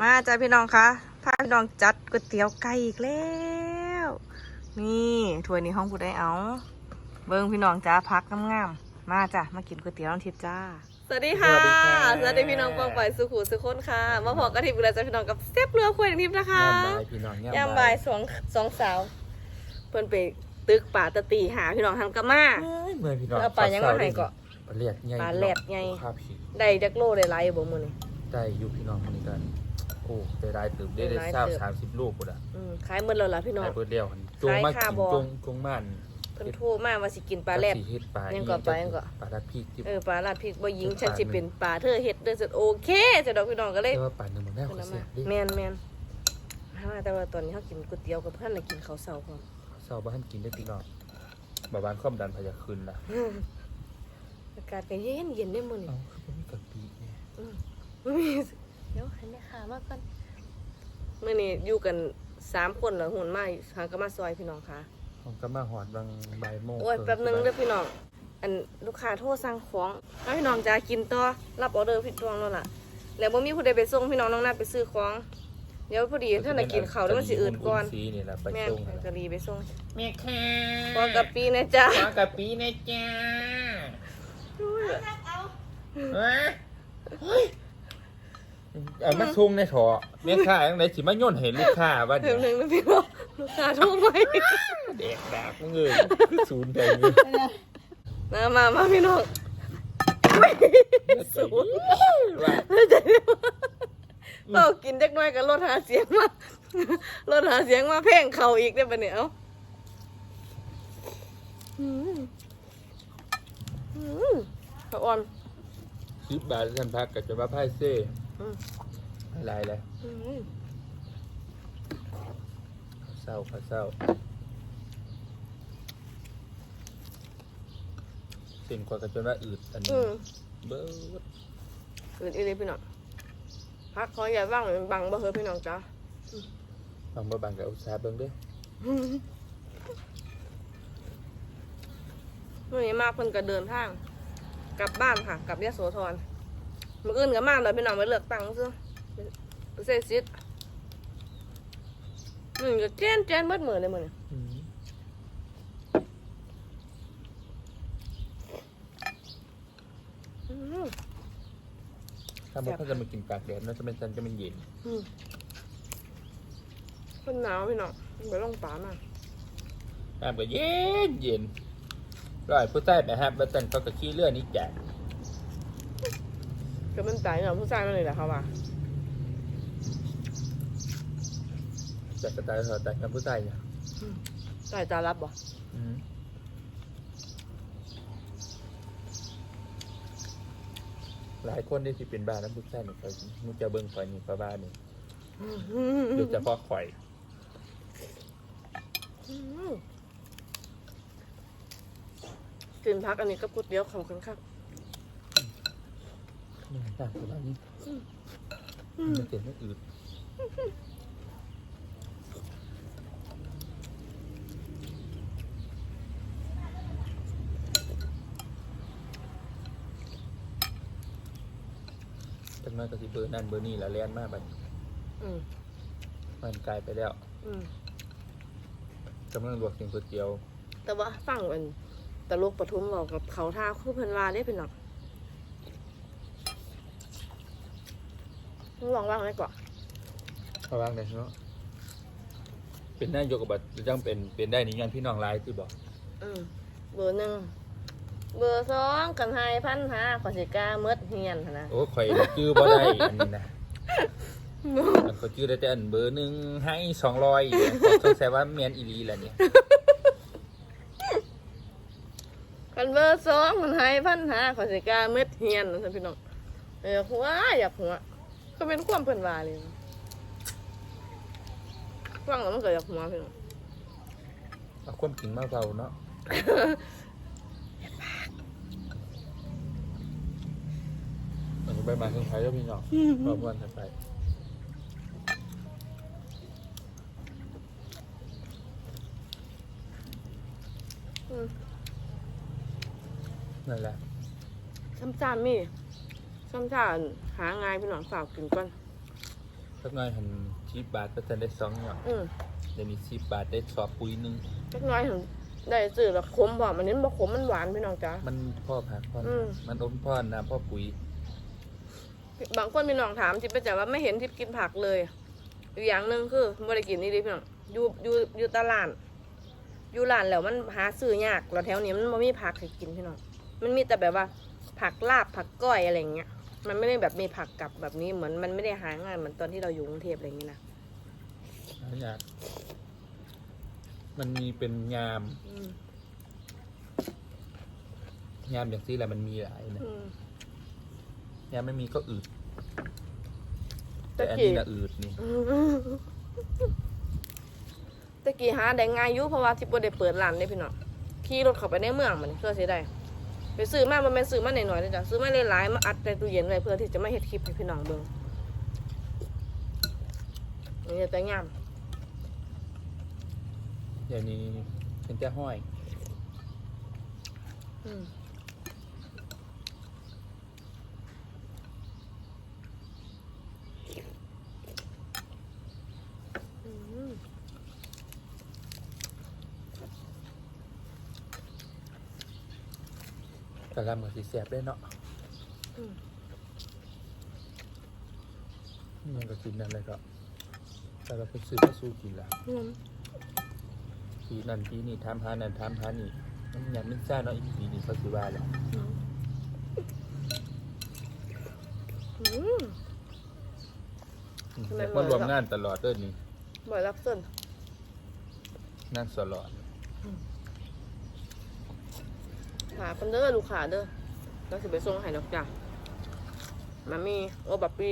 มาจ้าพี่น้องคะพาพี่น้องจัดก๋วยเตี๋ยวไก่อีกแล้ว นี่ถ้วยนี้ห้องผู้ได้เอา เบิ้งพี่น้องจ้าพักงามๆมาจ้ะมากินก๋วยเตี๋ยวน้องทิพย์จ้า สวัสดีค่ะสวัสดีค่ะสวัสดีพี่น้องปองไปสุขุสุขคนค่ะ มาพอกระทิบกันแล้วจ้าพี่น้องกับเซฟเรือคุยทิพย์นะคะย่ามบายพี่น้องยามบ่ายสองสองสาว เพิ่นไปตึกป่าตะตีหาพี่น้องทำกะมาเอ้ยเมื่อยพี่น้องเอาปลายังมาให้เกาะปลาแหลดใหญ่ปลาแหลดใหญ่ครับพี่ได้จักโลได้ไรบ่มื้อนี้ได้อยู่พี่น้องคนนี้กัน โอ้ได้ได้ตื่นได้ได้ได้หลายเศร้าเติบ สามสิบลูกหมดอะอืมขายหมดแล้วล่ะพี่น้อง ได้เบิดเดียวหันจงมาขายกินคาบ่ จงจงม่านเพิ่นโทรมาว่าสิกินปลาแรด จักสิเฮ็ดปลายัยังก่อนปลายังก่อนปลาดัดพี่ที่เออปลาลาดพริกบ่ยิงฉันสิเป็นปลาเธอเฮ็ดเด้อสุดโอเคจะดอกพี่น้องก็เลยเรียกว่าปลาหนึ่งมันแม่เพิ่ขอนเอาเสีมายดิแม่นแม่นมาแต่ว่าตอนนี้เฮากินก๋วยเตี๋ยวกับเพิ่นน่ะกินข้าวเช้าพร้อมเศร้าบ้านกินได้พี่น้องบาบานความดันพยาคืนล่ะอากาศก็เย็นเย็นได้มื้อนี้เอ้าคือบ่มีกะปิเนี่ยบ่มี เดี๋ยวให้แม่ค้ามาก่อนมื้อนี้อยู่กันสามคนแล้วหุ่นมาหาก็มาซอยพี่น้องค่ะผมก็มาหอดบางบ่ายโมงโอ้ยแป๊บหนึงเด้อพี่น้อง อันลูกค้าโทรสั่งของแล้วพี่น้องจะกินต่อรับออเดอร์พี่ตวงแล้วล่ะ แล้วบ่มีผู้ใดไปส่งพี่น้องน้องนัดไปซื้อของ เดี๋ยวพอดีท่านน่ะกินข้าวแล้วมันสิอืดก่อนสีนี่แหละไปแม่นส่งให้กะลีไปส่งแม่ค่ะพอกะปีนะจ๊ะขอกะปินะจ้าเอ้ยเฮ้ย เอามาส่งในถอแม่ค้าจังไดสิมาโย่นให้ลูกค้าว่าเพิ่เดี๋ยมวหนึ่งนะพี่น้องลูกค้าโทรไปเด็กดากมึงเอ้ยคือศูนย์ใดเงี้ยมามามาพี่น้องศูนย์ว่าเรากินเด็กน้อยกับรถหาเสียงมารถหาเสียงมาเพ่งเขาอีกได้ปะเนี่ยเอ้าอืมอืมข้าวอ่อนสิบบาทท่านพักกับจะมาไพ่เซ่ อืมอะไรเลยอืมเศร้าข้าวเศร้าสิ่งกว่ากับจนว่าอืดอันนี้อืมเบิดอื่นอีเลยพี่น้องพักขออย่าว่างมันบังบ่เฮอพี่น้องจ้าบางบ่บางกับอุตสาห์เบิ่งเด้อเมื่อนี้มากเพิ่นก็เดินทาง กลับบ้านค่ะ กลับยะโสธร มื่ออื่นก็มากเลยพี่น้องไปเลือกตั้งซื้อไปเซซิตมันก็แจ้นแจ้นเบิดมือเลยมือนี่อืมอืมถ้าบอกเขาจะมากินกากแดดน่าจะเป็นจันจะเป็นเย็นอืมเพิ่นหนาวพี่น้องไปลงป่ามาน้ำก็เย็นเย็นร้อยผู้ใต้ไปฮะบัตันเขาก็ขี้เลื่อนนี่แจก ก็มันตายเนาะผู้ชายมันเลยแหละเขาว่าจากกระต่ายเขาแต่กับผู้ใต้เนี่ยตายตารับบ่อืมหลายคนที่สิเป็นบ้านนั้นผู้ใต้เนี่ยเขามุจะเบิ่งข่อยนี่ประบ้านนี่โดยเฉพาะข่อยอืมกินพักอันนี้ก็ก๋วยเตี๋ยวของกันครับ นี่ต่างกันแล้วนี่อืมมันเกิดไม่อืดจังน้อยก็สิเบอร์นั่นเบอร์นี่ละแล่นมากบัดนี้อืมมันกลายไปแล้วอืมกำลังลวกกินก๋วยเตี๋ยว แต่ว่าฟังอันตลกปทุมบอกกับเขาท่าคู่เพันวาได้เป็นหนัก ต้องลองว่างไว้ก่อนระวังเลยเนาะเป็นนายกบัตรจังเป็นเป็นได้นี่ย้อนพี่น้องหลายที่บอกอืมเบอร์หนึ่งเบอร์สองกันไฮพันหาขอสิกาเมดเฮียนหั่นนะโอ้ข่อยชื่อบ่ได้อันนี้นะอันเขาชื่อได้แต่อันเบอร์หนึ่งให้สองร้อยสงสัยว่าเมียนอีหลีแหละเนี่ยกันเบอร์สองกันไฮพันหาขอสิกาเมดเฮียนนะพี่น้องเออหัวอยากหัว ก็เป็นความเพิ่นวาเลยฟังแล้วมันก็อยากหัวพี่น้องเอาความจริงมาเบาเนาะอันนี้ใบไม้เครื่องไผ่แล้วพี่น้องรอบวันถัดไปอืมนั่นแหละ ซ้ำจานมี ซ้ำจานหาง่ายพี่น้องฝากกินก่อนสักหน่อยหันชีบบาทก็จะได้สองหยอดอืมเดี๋ยวนี้ชีบบาทได้สอบปุ๋ยหนึงเล็กน้อยถึงได้ซื้อแล้วขมบ่มันนี้บ่ขมมันหวานพี่น้องจ้า มันพ่อผักพ่ออืมมันอมพ่อน้ำพ่อปุ๋ยบางคนพี่น้องถามทิพย์ไปแต่ว่าไม่เห็นทิพย์กินผักเลยอีกอย่างหนึ่งคือไม่ได้กินนี่ดิพี่น้องอยู่อยู่อยู่ตลาดอยู่ร้านแล้วมันหาซื้อยากแล้วแถวนี้มันไม่มีผักให้กินพี่น้องมันมีแต่แบบว่า ผักลาบผักก้อยอะไรอย่างเงี้ย มันไม่ได้แบบมีผักกับแบบนี้เหมือนมันไม่ได้หาง่ายเหมือนตอนที่เราอยู่กรุงเทพอะไรอย่างงี้นะหายากมันมีเป็นยาม อืมยามอย่างที่แหละมันมีหลายนะอืมยามไม่มีก็อืด ตะแต่อันกี้นี้นะอืดนี่ ตะกี้หาได้ง่ายอยู่เพราะว่าที่บ่ได้เปิดร้านเลยพี่น้องขี่รถเข้าไปในเมืองมันเพื่อสิได้ ไปซื้อมาบ่แม่นซื้อมาหน่อยๆเลยจ้ะซื้อมาหลายๆมาอัดในตู้เย็นไว้เพื่อที่จะมาเฮ็ดคลิปให้พี่น้องเบิ่งนี่แต่งามอย่างนี้เป็นแต่ห้อย อืมอืม กระลำกับสีแสบได้เนาะอืมมันก็กินนั่นเลยก็แต่เราไปซื้อมาสู้กินละอืมทีนั่นทีนี่ทำหานั่นทำหานี่มันยังไม่ซ่าเนาะอีกทีนี่เขาสิว่าแหละอืมทำไมมารวมงานตลอดเด้อนี่บ่อยรับเส้นนั่งสลอด ขาคนเด้อลูกขาเด้อแล้วสิไปส่งให้ดอกจ้ะมามีโอ้บับปี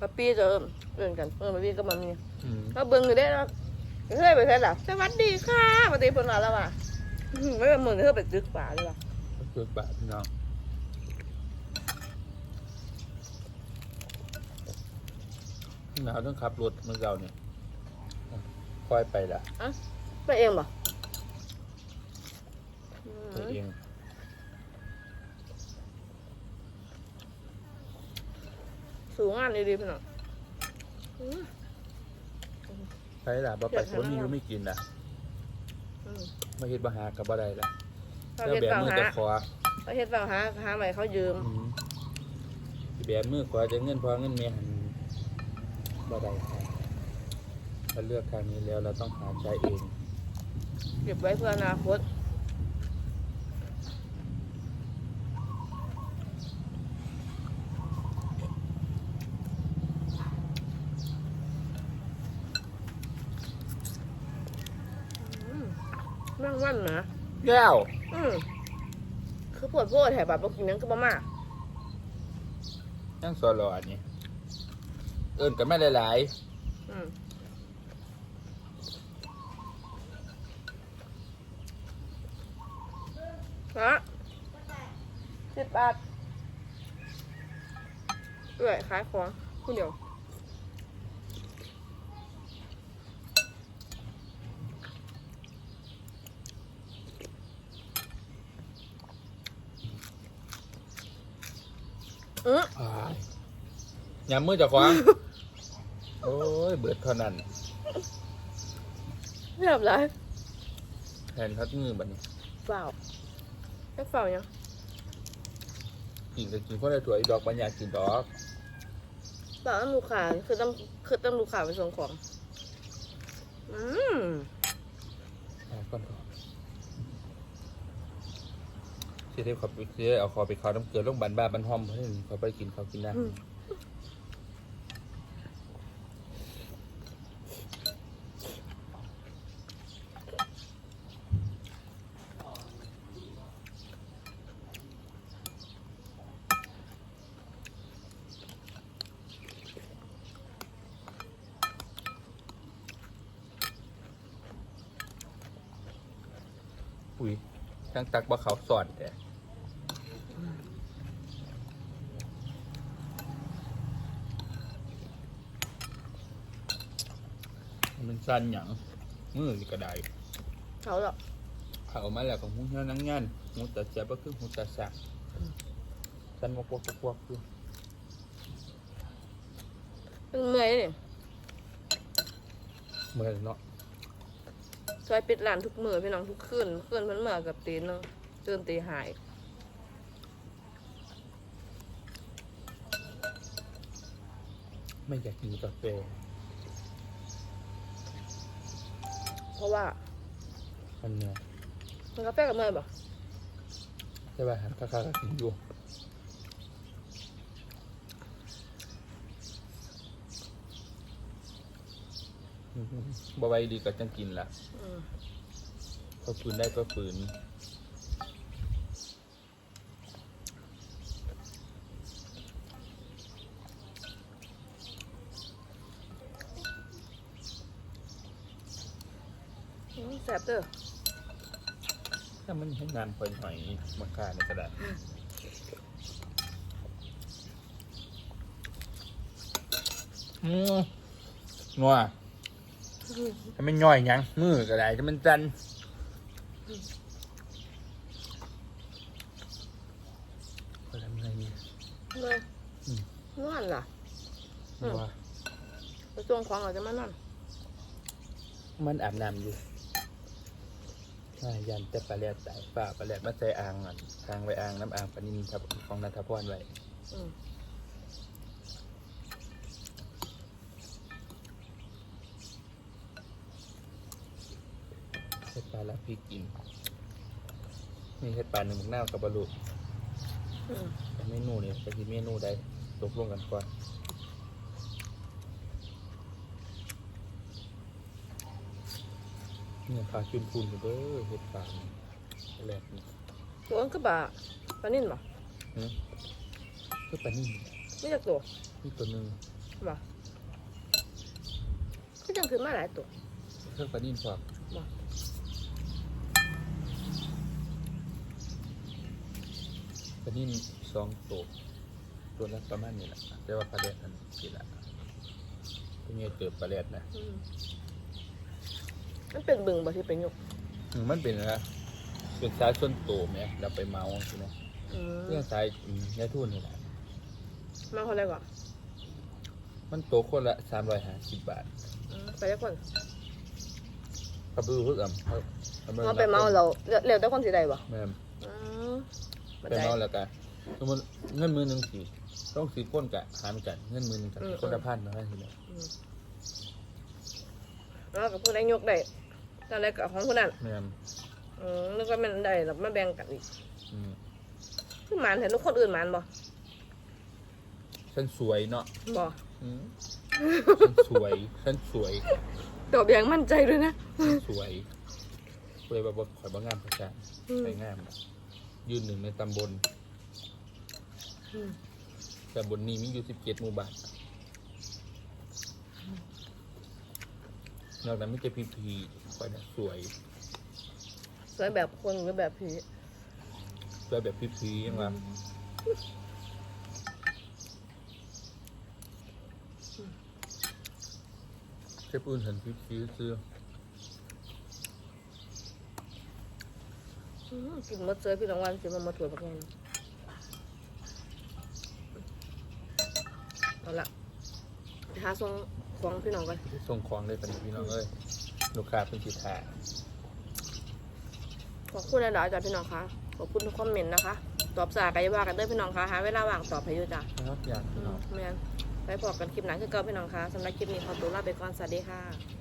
บับปีจะเอิ่มเอื่นกันเออบับปีก็มามีอืมก็เบิ่งอยู่ได้แล้วเฮ้ยไปเพื่อนล่ะสวัสดีค่ะปฏิพลมาแล้วว่ะอื้อหือไม่เป็นหมื่นเธอไปจึกป่าเลยว่ะก็คือบาทพี่น้องหนาวต้องขับรถเมื่อเก่าเนี่ยค่อยไปละไปเองบ่ อืไปมเองสูงงานดีๆพี่น้องอืมไปละบ่ไปคนมีอยู่ไม่กินละอืมมาเฮ็ดบ่หากับบ่ได้ละเขาแล้วเฮ็ดแบบเปล่ามือหาจะขอเขาเฮ็ดเปล่าหาหาใหม่เขายืมอืมแบบมือขอจะเงินพอเงินเมียหันบ่ได้ครับถ้าเลือกทางนี้แล้วเราต้องหาใช้เอง เก็บไว้เพื่ออนาคตอืม นั่งวันนะแก้ว อืมคือปวดโพดแถบแบบกินนั้นก็บ่มากยังสอรอดนี่เอิ้นกันไม่หลายอืมฮะสิบบาทเอื่อยขายของคุณเดียว อือ ๆอ้า ยยามมือจะขวางโอ้ย เบิดเท่านั้นเรียบร้อยแทนทัดมือบัดนี้เปล่าแค่เปล่ายังกินก็กินคนละถ้วยดอกบัญญากกินดอกเปล่าต้องลูกค้าคือต้องคือต้องลูกค้าไปส่งของ อืม เอาก่อนก่อน สิได้ขอบสิได้เอาขอไปเขาน้ำเกลือลงบันบ้าบันหอมเพื่อนเขาไปกินเขากินได้อืมอุ้ยทั้งตักบ่เขาสอนแต่ มันสั้นหยังมือนี่ก็ได้เขาหรอกเขามาแล้วของหูเหี่ยวนังงานหูตัดเจ็บก็คือหูตัดสักสั้นวกวกวกวกอยู่เป็นเมื่อยนี่เมื่อเนาะซอยปิดร้านทุกมื้อพี่น้องทุกคืนคืนเพิ่นมากับตีหนึงตื่นตีหายไม่อยากกินกาแฟ เพราะว่ามันเหนื่อยมันกาแฟกับเมื่อยบ่ใช่ป่ะหันค่าๆก็กินอยู่อืมบ่ไหวดีก็จังกินละอืมพอฝืนได้ก็ฝืน ซ่บเด้อถ้ามันให้งานปล่อยหอยมาค่าในกระดาษอืมงัวถ้ามันย่อยหยังมือก็ได้ถ้ามันจันก็ทำไงเนี่ยเลยอืมนอนล่ะอืมว่าไปส่งของเราจะมานอนมันอาบน้ำอยู่ น่ายันแต่ปลาแรดตายป่าปลาแรดมาใส่อ่างอะอ่างไว้อ่างน้ำอ่างปานินทับของนัทพรไว้อืมเฮ็ดปลาละพี่กินนี่เฮ็ดปลาหนึ่งหน้ากับบะลุอืมแต่เมนูนี่ไปที่เมนูได้ตกลงกันก่อน เนี่ยปลาจุนพูนอยู่เด้อเฮ็ดปลานี่ปลาแรดนี่ตัวนั้นก็บ่าปลานิ่นบ่หือคือปลานิ่มไม่จากตัวนี่ตัวหนึ่งบ่ก็จังขึ้นมาหลายตัวเพิ่งปลานิ่มพอบ่ปลานิ่มสองตัวตัวละประมาณนี้แหละแต่ว่าปลาแรดอันกี่ละตัวนี้เติบปลาแรดนะอืม มันเป็นบึงบ่ที่เป็นยกอืมมันเป็นอะไรเป็นสายส่วนโตไหมเราไปเมาใช่ไหมอืมเรื่องสายอืมยาทุ่นนี่แหละมาคนแรกก่อนมันโตคนละสามร้อยห้าสิบบาทอืมไปแล้วก่อนเขาไปรู้อะเขาเราไปเมาเราเร็วแต่คนสิได้บ่แม่นอืมไปเมาแล้วกันสมมติเงินมือหนึ่งสี่ต้องสี่คนกะหารกันเงินมือหนึ่งกันคนละพันนะทีเดียวอืม แล้วกับผู้ใดยกได้ตอนแรกกับของผู้นั้นแม่นอืมนึกว่ามันได้แล้วมาแบ่งกันอีกอืมคือหมานเห็นลูกคนอื่นหมานบ่ฉันสวยเนาะบ่อืมฉันสวยฉันสวยตอบอย่างมั่นใจด้วยนะฉันสวยคุยแบบว่าข่อยบ้างามประชาอืมไปงามนะยืนหนึ่งในตำบลอืม ตำบลนี้มีอยู่สิบเจ็ดหมู่บ้าน นอกนั้นไม่จะพีพีคอยนะสวยสวยแบบคนหรือแบบผีสวยแบบพีพียังว่าเจ้าปืนเห็นพีพีซื้ออืมกินหมดเจอพี่รางวัลสิมามาถวยบักแงนเอาละไปหาส่ง ของพี่น้องกันส่งของได้เป็นพี่น้องเอ้ยลูกค้าเป็นสิทธาขอบคุณหลายๆจ้ะพี่น้องคะขอบคุณทุกคอมเมนต์นะคะ ตอบสากายว่ากันเด้อพี่น้องคะหาเวลาว่างตอบให้อยู่จ้ะครับอย่างอืพี่มน้อง แม่นไปพบกันคลิปหนังคือเก่าพี่น้องคะสำหรับคลิปนี้ขอตัวลาไปก่อนสวัสดีค่ะ